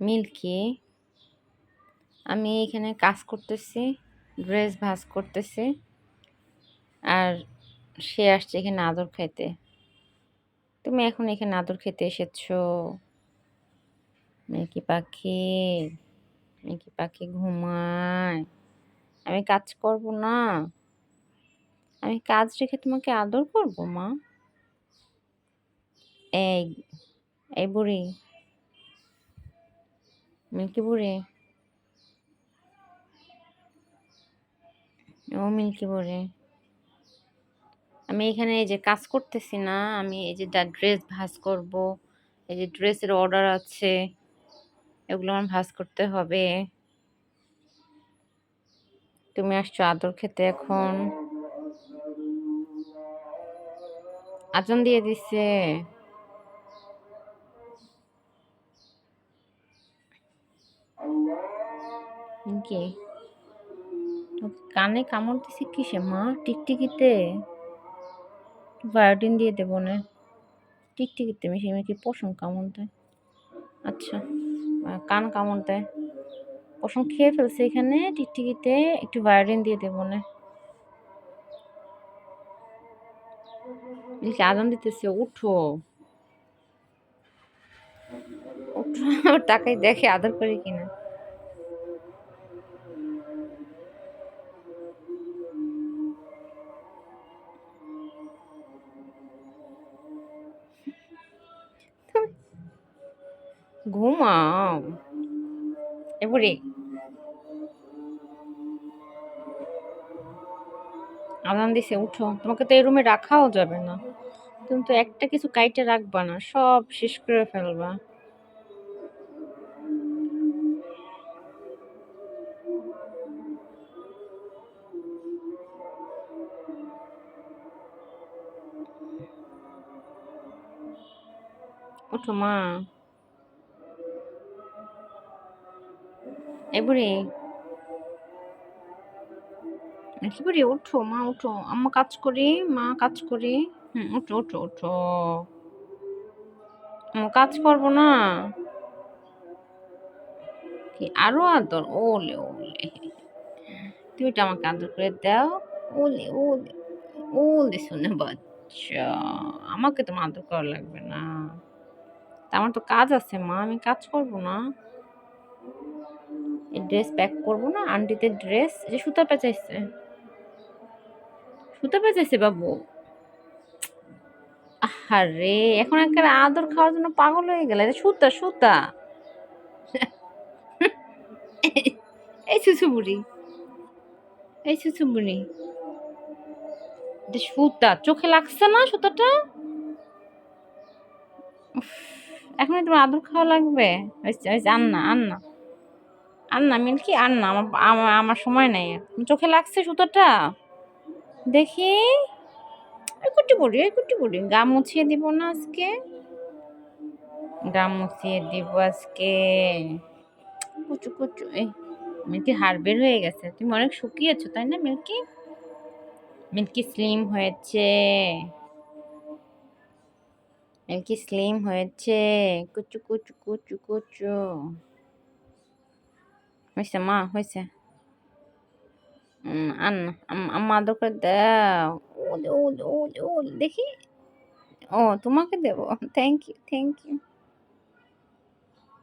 Milky. আমি এখানে কাজ করতেছি, ড্রেস ভাজ করতেছি, আর সে আসছে এখানে আদর খাইতে। তুমি এখন এখানে আদর খেতে এসেছ? মিল্কি পাখি মিল্কি পাখি ঘুমায়। আমি কাজ করব না। আমি কাজ রেখে তোমাকে আদর করব, মা? এই এই বুড়ি। মিল্কি বুড়ি? ও মিল্কি বুড়ি। আমি এখানে এই যে কাজ করতেছি না, আমি এই যে ড্রেস ভাজ করব, এই যে ড্রেসের অর্ডার আছে, এগুলো আমার ভাজ করতে হবে। তুমি আসছো আদর খেতে এখন। আজান দিয়ে দিছে। কি কানে কামড় দিছে কিসে, মা? টিকটিকিতে? বায়োটিন দিয়ে দেবো না। টিকটিকিতে মিশে কি পশম কামড় দেয়। আচ্ছা কান কামড় দেয়। পশম খেয়ে ফেলছে এখানে, টিকটিকিতে একটু বায়োটিন দিয়ে দেবো না। আদান দিতেছে উঠো উঠো টাকাই দেখে আদর করে কিনা। ঘুমাও। এবারে আদান দিছে, উঠো। তোমাকে তো এই রুমে রাখাও যাবে না। তুমি তো একটা কিছু কাইটে রাখবা না, সব শেষ করে ফেলবা। মা আম্মা কাজ মা কাজ হুম কাজ করব না কি আরও আদর ওলে ওলে তুমি তো আমাকে আদর করে দাও ওলে ওলে ওলে শুনে বাচ্চা আমাকে তো আদর করা লাগবে না আমার তো কাজ আছে, মা, আমি কাজ করব না। এই ড্রেস প্যাক করব না আন্টিতে ড্রেস যে সুতা পেঁচাইছে। সুতা পেঁচাইছে বাবু। আরে এখন একটা আদর খাওয়ার জন্য পাগল হয়ে গেলে। সুতা সুতা। এই সুসু বুড়ি এই সুসু বুড়ি সুতা, চোখে লাগছে না সুতাটা? এখন তোমার আদর খাওয়া লাগবে? আন্না আন্না। আন্না, মিল্কি, আন্না। আমার আমার সময় নেই। চোখে লাগছে সুতোটা? দেখি। কুটি পড়ি কুটি পড়ি গা মুছিয়ে দিব না আজকে? গা মুছিয়ে দিব আজকে। কুচু কুচু। এই, মিল্কি হাড় বের হয়ে গেছে। তুমি অনেক শুকিয়েছো, তাই না মিল্কি? মিল্কি স্লিম হয়েছে। মিল্কি স্লিম হয়েছে কুচু কুচু কুচু কুচু হয়েছে মা হয়েছে আন আম্মা আদর করে দাও ওলে দেখি ও তোমাকে দেবো থ্যাংক ইউ থ্যাংক ইউ